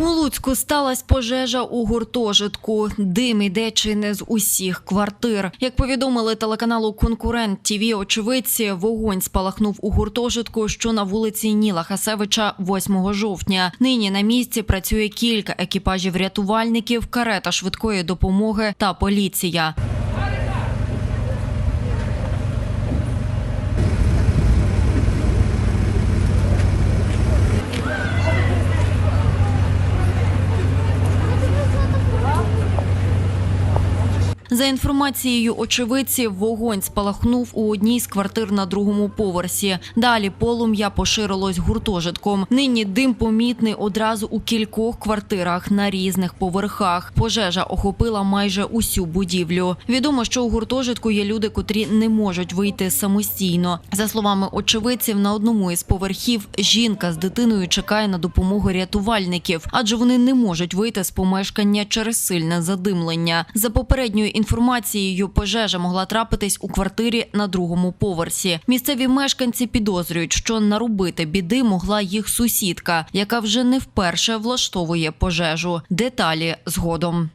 У Луцьку сталася пожежа у гуртожитку. Дим іде чи не з усіх квартир. Як повідомили телеканалу Конкурент ТВ очевидці, вогонь спалахнув у гуртожитку, що на вулиці Ніла Хасевича 8 жовтня. Нині на місці працює кілька екіпажів рятувальників, карета швидкої допомоги та поліція. За інформацією очевидців, вогонь спалахнув у одній з квартир на другому поверсі. Далі полум'я поширилось гуртожитком. Нині дим помітний одразу у кількох квартирах на різних поверхах. Пожежа охопила майже усю будівлю. Відомо, що у гуртожитку є люди, котрі не можуть вийти самостійно. За словами очевидців, на одному із поверхів жінка з дитиною чекає на допомогу рятувальників, адже вони не можуть вийти з помешкання через сильне задимлення. За попередньою інформацією, пожежа могла трапитись у квартирі на другому поверсі. Місцеві мешканці підозрюють, що наробити біди могла їх сусідка, яка вже не вперше влаштовує пожежу. Деталі згодом.